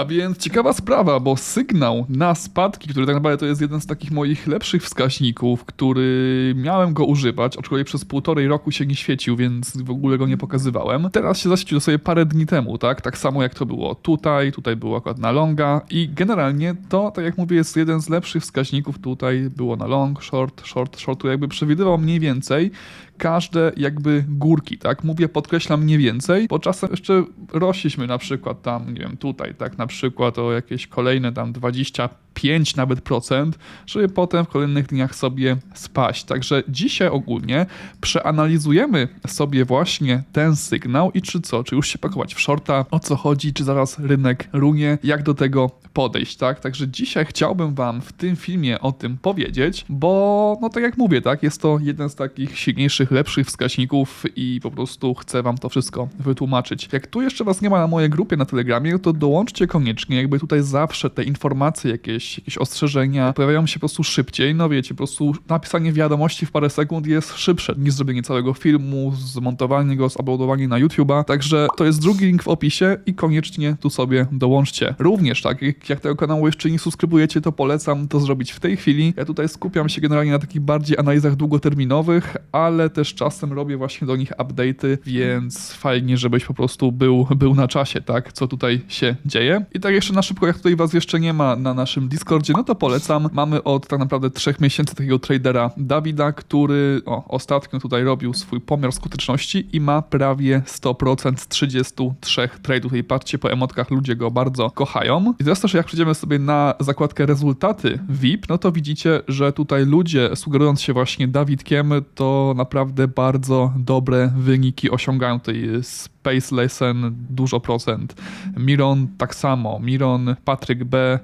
A więc ciekawa sprawa, bo sygnał na spadki, który tak naprawdę to jest jeden z takich moich lepszych wskaźników, który miałem go używać, aczkolwiek przez półtorej roku się nie świecił, więc w ogóle go nie pokazywałem. Teraz się zaświecił sobie parę dni temu, tak? Tak samo jak to było tutaj, tutaj było akurat na longa i generalnie to, tak jak mówię, jest jeden z lepszych wskaźników. Tutaj było na long, short, short, short, który jakby przewidywał mniej więcej każde jakby górki, tak? Mówię, podkreślam mniej więcej, bo czasem jeszcze rośliśmy na przykład tam, nie wiem, tutaj, tak? Na przykład o jakieś kolejne tam 25 nawet procent, żeby potem w kolejnych dniach sobie spaść. Także dzisiaj ogólnie przeanalizujemy sobie właśnie ten sygnał i czy co, czy już się pakować w shorta, o co chodzi, czy zaraz rynek runie, jak do tego podejść, tak? Także dzisiaj chciałbym wam w tym filmie o tym powiedzieć, bo no tak jak mówię, tak, jest to jeden z takich silniejszych, lepszych wskaźników i po prostu chcę wam to wszystko wytłumaczyć. Jak tu jeszcze was nie ma na mojej grupie na Telegramie, to dołączcie koniecznie, jakby tutaj zawsze te informacje, jakieś, jakieś ostrzeżenia pojawiają się po prostu szybciej, no wiecie, po prostu napisanie wiadomości w parę sekund jest szybsze niż zrobienie całego filmu, zmontowanie go, zuploadowanie na YouTube'a, także to jest drugi link w opisie i koniecznie tu sobie dołączcie. Również tak, jak tego kanału jeszcze nie subskrybujecie, to polecam to zrobić w tej chwili. Ja tutaj skupiam się generalnie na takich bardziej analizach długoterminowych, ale też czasem robię właśnie do nich update'y, więc fajnie, żebyś po prostu był, był na czasie, tak, co tutaj się dzieje. I tak jeszcze na szybko, jak tutaj was jeszcze nie ma na naszym Discordzie, no to polecam. Mamy od tak naprawdę trzech miesięcy takiego tradera Dawida, który o, ostatnio tutaj robił swój pomiar skuteczności i ma prawie 100% z 33 trade'ów. Tutaj patrzcie po emotkach, ludzie go bardzo kochają. I teraz też jak przejdziemy sobie na zakładkę rezultaty VIP, no to widzicie, że tutaj ludzie, sugerując się właśnie Dawidkiem, to naprawdę bardzo dobre wyniki osiągają. Tutaj Space Lesson dużo procent, Miron tak samo, Miron, Patryk B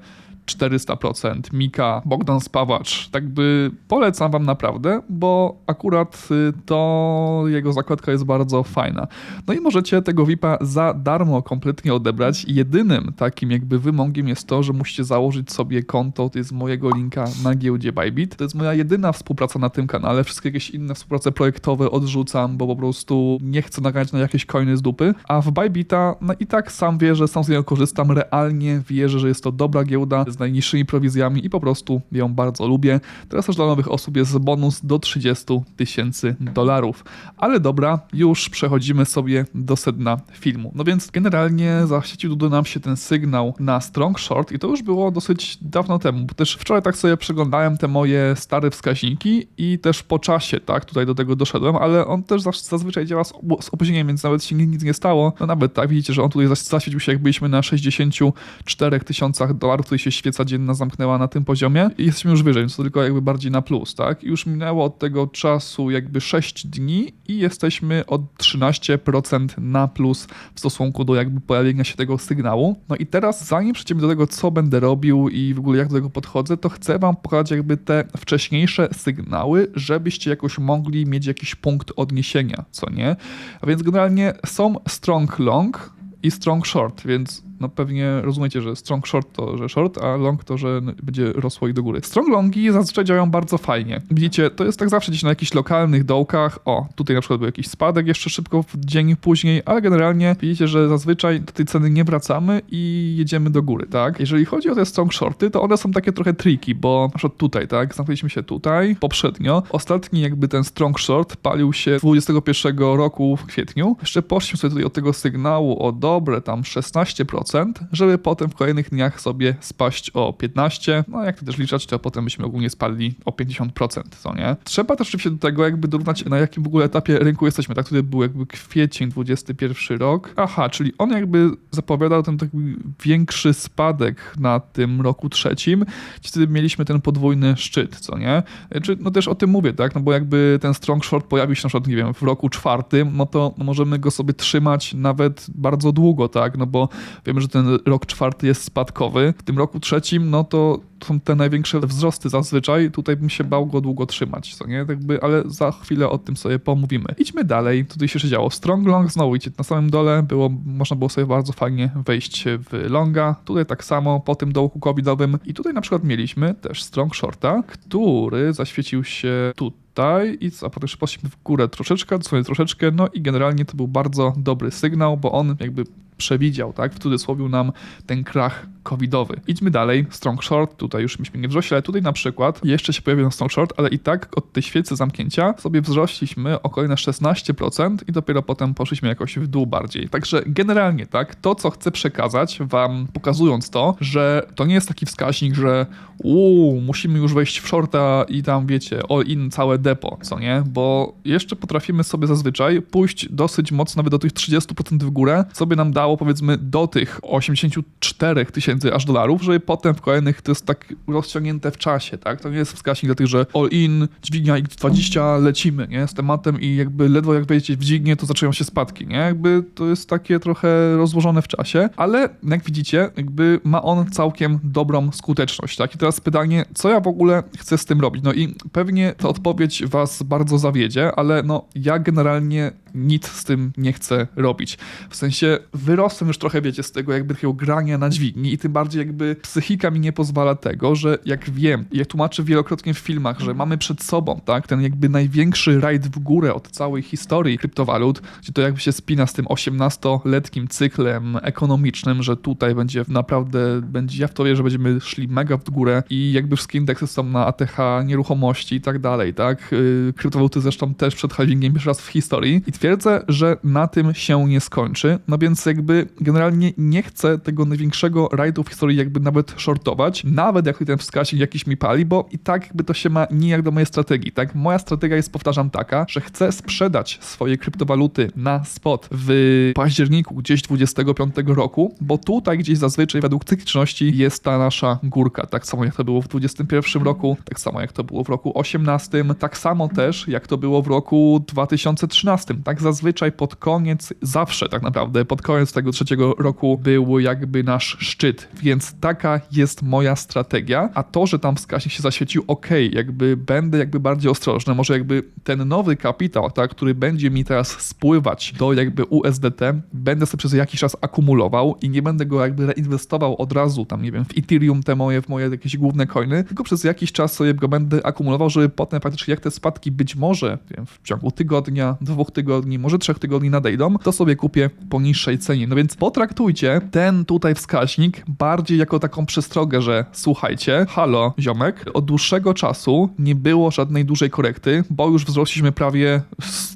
400%, Mika, Bogdan Spawacz. Tak by polecam wam naprawdę, bo akurat y, to jego zakładka jest bardzo fajna. No i możecie tego VIPa za darmo kompletnie odebrać. Jedynym takim jakby wymogiem jest to, że musicie założyć sobie konto, to jest mojego linka na giełdzie Bybit. To jest moja jedyna współpraca na tym kanale. Wszystkie jakieś inne współprace projektowe odrzucam, bo po prostu nie chcę nagrać na jakieś coiny z dupy. A w Bybita, no i tak sam wierzę, sam z niego korzystam, realnie wierzę, że jest to dobra giełda z najniższymi prowizjami i po prostu ją bardzo lubię. Teraz też dla nowych osób jest bonus do 30 tysięcy dolarów. Ale dobra, już przechodzimy sobie do sedna filmu. No więc generalnie zaświecił nam się ten sygnał na Strong Short i to już było dosyć dawno temu, bo też wczoraj tak sobie przeglądałem te moje stare wskaźniki i też po czasie, tak, tutaj do tego doszedłem, ale on też zazwyczaj działa z, z opóźnieniem, więc nawet się nic nie stało. No nawet tak, widzicie, że on tutaj zaświecił się jak byliśmy na 64 tysiącach dolarów, tutaj się świeca dzienna zamknęła na tym poziomie i jesteśmy już wyżej, więc to tylko jakby bardziej na plus, tak? Już minęło od tego czasu jakby 6 dni i jesteśmy od 13% na plus w stosunku do jakby pojawienia się tego sygnału. No i teraz zanim przejdziemy do tego, co będę robił i w ogóle jak do tego podchodzę, to chcę wam pokazać jakby te wcześniejsze sygnały, żebyście jakoś mogli mieć jakiś punkt odniesienia, co nie? A więc generalnie są strong long i strong short, więc no pewnie rozumiecie, że strong short to, że short, a long to, że będzie rosło i do góry. Strong longi zazwyczaj działają bardzo fajnie. Widzicie, to jest tak zawsze gdzieś na jakichś lokalnych dołkach. O, tutaj na przykład był jakiś spadek jeszcze szybko w dzień później, ale generalnie widzicie, że zazwyczaj do tej ceny nie wracamy i jedziemy do góry, tak? Jeżeli chodzi o te strong shorty, to one są takie trochę tricky, bo na przykład tutaj, tak? Zamknęliśmy się tutaj poprzednio. Ostatni jakby ten strong short palił się 21 roku w kwietniu. Jeszcze poszliśmy sobie tutaj od tego sygnału o dobre tam 16%, żeby potem w kolejnych dniach sobie spaść o 15%. No jak to też liczać, to potem byśmy ogólnie spadli o 50%, co nie? Trzeba też oczywiście do tego jakby dorównać, na jakim w ogóle etapie rynku jesteśmy. Tak, tutaj był jakby kwiecień 21 rok. Aha, czyli on jakby zapowiadał ten taki większy spadek na tym roku trzecim, gdzie wtedy mieliśmy ten podwójny szczyt, co nie? Czy, no też o tym mówię, tak? No bo jakby ten strong short pojawił się na przykład, nie wiem, w roku czwartym, no to możemy go sobie trzymać nawet bardzo długo, tak? No bo wiemy, wiemy, że ten rok czwarty jest spadkowy. W tym roku trzecim, no to są te największe wzrosty zazwyczaj. Tutaj bym się bał go długo trzymać, co nie? Jakby, ale za chwilę o tym sobie pomówimy. Idźmy dalej. Tutaj się działo. Strong long znowu idzie na samym dole było, można było sobie bardzo fajnie wejść w longa. Tutaj tak samo po tym dołku covidowym. I tutaj na przykład mieliśmy też strong shorta, który zaświecił się tutaj i a potem poszliśmy w górę troszeczkę, dosłownie troszeczkę, no i generalnie to był bardzo dobry sygnał, bo on jakby przewidział, tak? W cudzysłowie nam ten krach covidowy. Idźmy dalej. Strong short, tutaj już myśmy nie wzrośli, ale tutaj na przykład jeszcze się pojawił strong short, ale i tak od tej świecy zamknięcia sobie wzrośliśmy o kolejne 16% i dopiero potem poszliśmy jakoś w dół bardziej. Także generalnie, tak, to co chcę przekazać wam, pokazując to, że to nie jest taki wskaźnik, że uuu, musimy już wejść w shorta i tam, wiecie, all in całe depo, co nie? Bo jeszcze potrafimy sobie zazwyczaj pójść dosyć mocno nawet do tych 30% w górę, co by nam dało powiedzmy do tych 84 tysięcy aż dolarów, żeby potem w kolejnych to jest tak rozciągnięte w czasie, tak? To nie jest wskaźnik dla tych, że all in, dźwignia X20, lecimy, nie? Z tematem i jakby ledwo jak wejdziecie w dźwignię, to zaczynają się spadki, nie? Jakby to jest takie trochę rozłożone w czasie, ale jak widzicie, jakby ma on całkiem dobrą skuteczność, tak? I teraz pytanie, co ja w ogóle chcę z tym robić? No i pewnie ta odpowiedź was bardzo zawiedzie, ale no ja generalnie nic z tym nie chcę robić. W sensie wyrosłem już trochę, wiecie, z tego jakby takiego grania na dźwigni i tym bardziej jakby psychika mi nie pozwala tego, że jak wiem, i jak tłumaczę wielokrotnie w filmach, że mamy przed sobą, tak, ten jakby największy rajd w górę od całej historii kryptowalut, gdzie to jakby się spina z tym 18-letnim cyklem ekonomicznym, że tutaj będzie naprawdę, będzie, ja w to wierzę, że będziemy szli mega w górę i jakby wszystkie indeksy są na ATH, nieruchomości i tak dalej, tak, yy, kryptowaluty zresztą też przed halvingiem pierwszy raz w historii i twierdzę, że na tym się nie skończy, no więc jakby generalnie nie chcę tego największego rajdu w historii jakby nawet shortować, nawet jak ten wskaźnik jakiś mi pali, bo i tak jakby to się ma nijak do mojej strategii, tak? Moja strategia jest, powtarzam, taka, że chcę sprzedać swoje kryptowaluty na spot w październiku gdzieś 25 roku, bo tutaj gdzieś zazwyczaj według cykliczności jest ta nasza górka, tak samo jak to było w 21 roku, tak samo jak to było w roku 18, tak samo też jak to było w roku 2013, tak zazwyczaj pod koniec, zawsze tak naprawdę, pod koniec tego trzeciego roku był jakby nasz szczyt, więc taka jest moja strategia, a to, że tam wskaźnik się zaświecił, ok, jakby będę jakby bardziej ostrożny, może jakby ten nowy kapitał, tak, który będzie mi teraz spływać do jakby USDT, będę sobie przez jakiś czas akumulował i nie będę go jakby reinwestował od razu tam, nie wiem, w Ethereum te moje, w moje jakieś główne coiny, tylko przez jakiś czas sobie go będę akumulował, żeby potem faktycznie jak te spadki być może wiem, w ciągu tygodnia, dwóch tygodni, może trzech tygodni nadejdą, to sobie kupię po niższej cenie. No więc potraktujcie ten tutaj wskaźnik bardziej jako taką przestrogę, że słuchajcie, halo ziomek, od dłuższego czasu nie było żadnej dużej korekty, bo już wzrośliśmy prawie 100%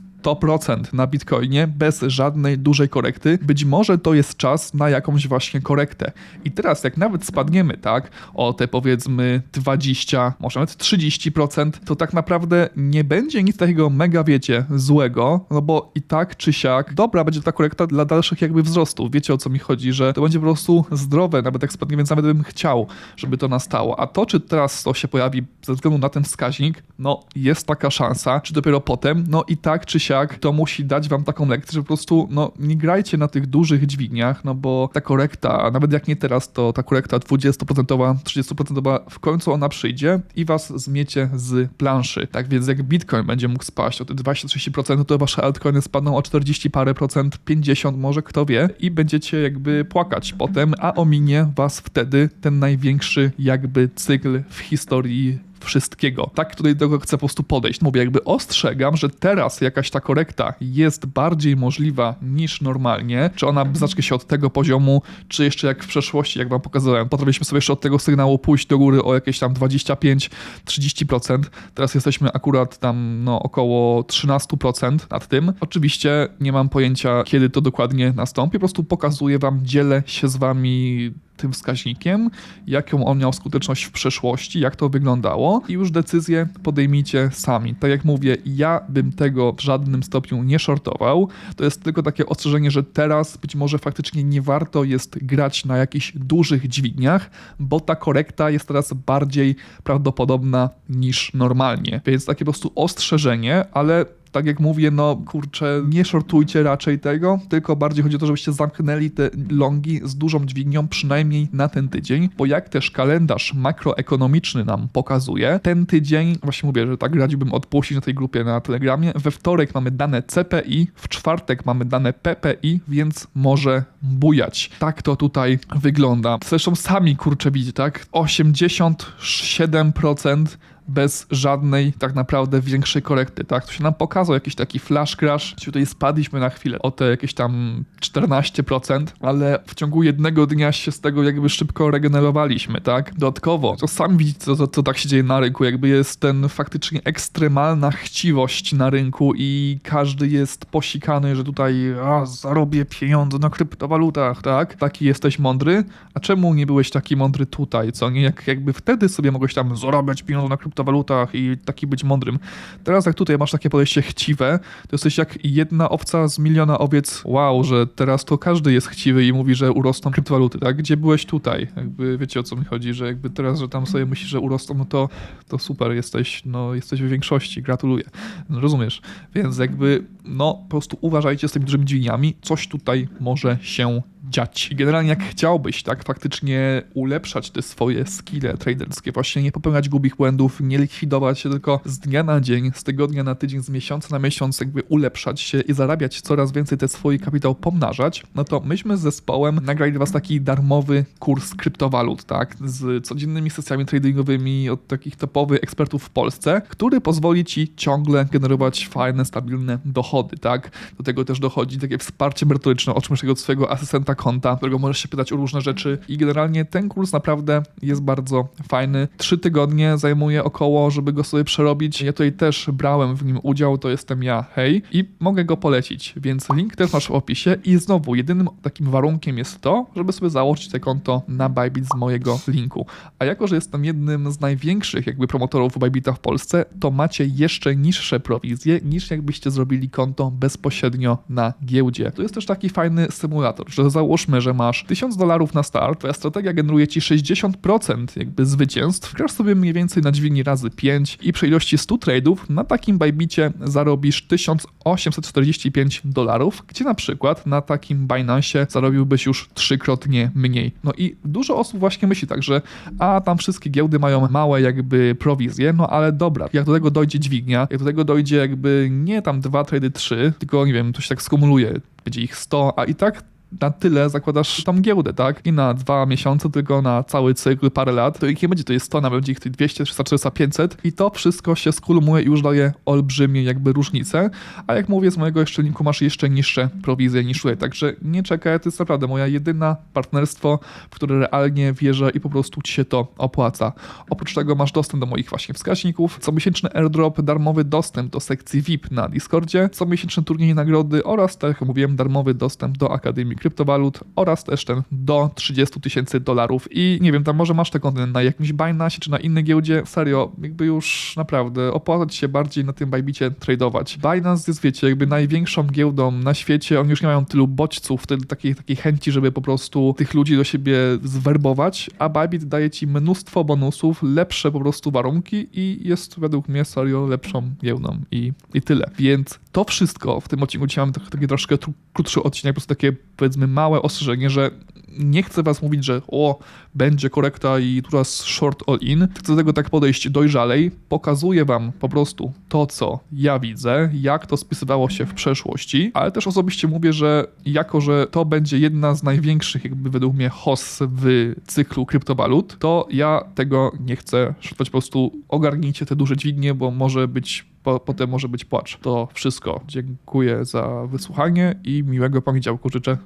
na Bitcoinie bez żadnej dużej korekty. Być może to jest czas na jakąś właśnie korektę. I teraz jak nawet spadniemy, tak, o te powiedzmy 20, może nawet 30%, to tak naprawdę nie będzie nic takiego mega, wiecie, złego, no bo i tak czy siak, dobra, będzie ta korekta dla dalszych jakby wzrostów. Wiecie o co mi chodzi, że to będzie po prostu zdrowe, nawet jak spadnie, więc nawet bym chciał, żeby to nastało. A to, czy teraz to się pojawi ze względu na ten wskaźnik, no jest taka szansa, czy dopiero potem, no i tak czy siak to musi dać wam taką lekcję, że po prostu no nie grajcie na tych dużych dźwigniach, no bo ta korekta, nawet jak nie teraz, to ta korekta 20%, 30% w końcu ona przyjdzie i was zmiecie z planszy. Tak więc jak Bitcoin będzie mógł spaść o te 20-30%, no to wasze altcoiny spadną o 40 parę procent, 50 może, kto wie, i będziecie jakby płakać potem, a ominie was wtedy ten największy jakby cykl w historii wszystkiego. Tak tutaj do tego chcę po prostu podejść. Mówię, jakby ostrzegam, że teraz jakaś ta korekta jest bardziej możliwa niż normalnie. Czy ona zacznie się od tego poziomu, czy jeszcze jak w przeszłości, jak wam pokazałem, potrafiliśmy sobie jeszcze od tego sygnału pójść do góry o jakieś tam 25-30%. Teraz jesteśmy akurat tam no około 13% nad tym. Oczywiście nie mam pojęcia, kiedy to dokładnie nastąpi. Po prostu pokazuję wam, dzielę się z wami tym wskaźnikiem, jaką on miał skuteczność w przeszłości, jak to wyglądało i już decyzję podejmijcie sami. Tak jak mówię, ja bym tego w żadnym stopniu nie shortował. To jest tylko takie ostrzeżenie, że teraz być może faktycznie nie warto jest grać na jakichś dużych dźwigniach, bo ta korekta jest teraz bardziej prawdopodobna niż normalnie. Więc takie po prostu ostrzeżenie, ale tak jak mówię, no kurczę, nie shortujcie raczej tego, tylko bardziej chodzi o to, żebyście zamknęli te longi z dużą dźwignią przynajmniej na ten tydzień, bo jak też kalendarz makroekonomiczny nam pokazuje, ten tydzień, właśnie mówię, że tak radziłbym odpuścić na tej grupie na Telegramie, we wtorek mamy dane CPI, w czwartek mamy dane PPI, więc może bujać. Tak to tutaj wygląda. Zresztą sami kurczę widzicie, tak? 87% bez żadnej tak naprawdę większej korekty, tak? To się nam pokazał jakiś taki flash crash, tutaj spadliśmy na chwilę o te jakieś tam 14%, ale w ciągu jednego dnia się z tego jakby szybko regenerowaliśmy, tak? Dodatkowo, to sami widzicie, co, co, co tak się dzieje na rynku, jakby jest ten faktycznie ekstremalna chciwość na rynku i każdy jest posikany, że tutaj a, zarobię pieniądze na kryptowalutach, tak? Taki jesteś mądry, a czemu nie byłeś taki mądry tutaj, co nie? Jak, jakby wtedy sobie mogłeś tam zarabiać pieniądze na kryptowalutach i taki być mądrym. Teraz jak tutaj masz takie podejście chciwe, to jesteś jak jedna owca z miliona owiec. Wow, że teraz to każdy jest chciwy i mówi, że urosną kryptowaluty, tak? Gdzie byłeś tutaj? Jakby wiecie o co mi chodzi, że jakby teraz, że tam sobie myślisz, że urosną, no to, to super, jesteś, no jesteś w większości, gratuluję. No, rozumiesz? Więc jakby, no po prostu uważajcie z tymi dużymi dźwigniami, coś tutaj może się dziać. Generalnie jak chciałbyś tak faktycznie ulepszać te swoje skille traderskie, właśnie nie popełniać głupich błędów, nie likwidować się, tylko z dnia na dzień, z tygodnia na tydzień, z miesiąca na miesiąc jakby ulepszać się i zarabiać coraz więcej te swój kapitał pomnażać, no to myśmy z zespołem nagrali dla was taki darmowy kurs kryptowalut, tak, z codziennymi sesjami tradingowymi od takich topowych ekspertów w Polsce, który pozwoli ci ciągle generować fajne, stabilne dochody, tak. Do tego też dochodzi takie wsparcie merytoryczne, otrzymasz tego od swojego asystenta konta, którego możesz się pytać o różne rzeczy i generalnie ten kurs naprawdę jest bardzo fajny. Trzy tygodnie zajmuje około, żeby go sobie przerobić. Ja tutaj też brałem w nim udział, to jestem ja, hej, i mogę go polecić, więc link też masz w opisie i znowu, jedynym takim warunkiem jest to, żeby sobie założyć te konto na Bybit z mojego linku. A jako, że jestem jednym z największych jakby promotorów Bybita w Polsce, to macie jeszcze niższe prowizje niż jakbyście zrobili konto bezpośrednio na giełdzie. To jest też taki fajny symulator, że załóżmy, że masz 1000 dolarów na start, twoja strategia generuje ci 60% jakby zwycięstw, grasz sobie mniej więcej na dźwigni razy 5 i przy ilości 100 trade'ów na takim Bybicie zarobisz 1845 dolarów, gdzie na przykład na takim Binance zarobiłbyś już trzykrotnie mniej. No i dużo osób właśnie myśli tak, że a tam wszystkie giełdy mają małe jakby prowizje, no ale dobra, jak do tego dojdzie dźwignia, jak do tego dojdzie jakby nie tam dwa trady, trzy, tylko nie wiem, to się tak skumuluje, będzie ich 100, a i tak na tyle zakładasz tam giełdę, tak? I na dwa miesiące, tylko na cały cykl, parę lat, to ich nie będzie to? Jest 100, nawet będzie ich 200, 300, 400, 500 i to wszystko się skulmuje i już daje olbrzymie jakby różnice, a jak mówię, z mojego jeszcze linku masz jeszcze niższe prowizje niż tutaj, także nie czekaj, to jest naprawdę moja jedyna partnerstwo, w które realnie wierzę i po prostu ci się to opłaca. Oprócz tego masz dostęp do moich właśnie wskaźników, comiesięczny airdrop, darmowy dostęp do sekcji VIP na Discordzie, comiesięczny turniej nagrody oraz, tak jak mówiłem, darmowy dostęp do Akademii kryptowalut oraz też ten do 30 tysięcy dolarów. I nie wiem, tam może masz te konty na jakimś Binance czy na innej giełdzie, serio, jakby już naprawdę opłaca ci się bardziej na tym Bybicie tradować. Binance jest, wiecie, jakby największą giełdą na świecie, oni już nie mają tylu bodźców, tyle takiej, takiej chęci, żeby po prostu tych ludzi do siebie zwerbować, a Bybit daje ci mnóstwo bonusów, lepsze po prostu warunki i jest według mnie serio lepszą giełdą i, i tyle. Więc to wszystko w tym odcinku. Dzisiaj taki troszkę krótszy odcinek, po prostu takie powiedzmy małe ostrzeżenie, że nie chcę was mówić, że o, będzie korekta i teraz short all in. Chcę do tego tak podejść dojrzalej. Pokazuję wam po prostu to, co ja widzę, jak to spisywało się w przeszłości, ale też osobiście mówię, że jako, że to będzie jedna z największych jakby według mnie hoss w cyklu kryptowalut, to ja tego nie chcę szarpać. Po prostu ogarnijcie te duże dźwignie, bo może być po, potem może być płacz. To wszystko. Dziękuję za wysłuchanie i miłego poniedziałku życzę.